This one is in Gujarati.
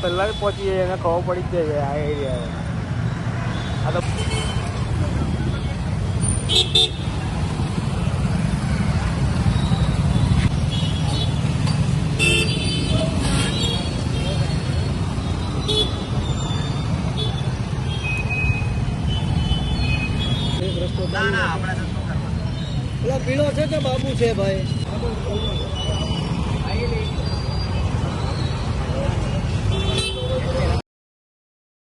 કલાક પહોંચી જાય એને ખબર પડી જ જાય આ એરિયા આ તો ના ના, આપણે પેલો પીળો છે કે બાબુ છે ભાઈ?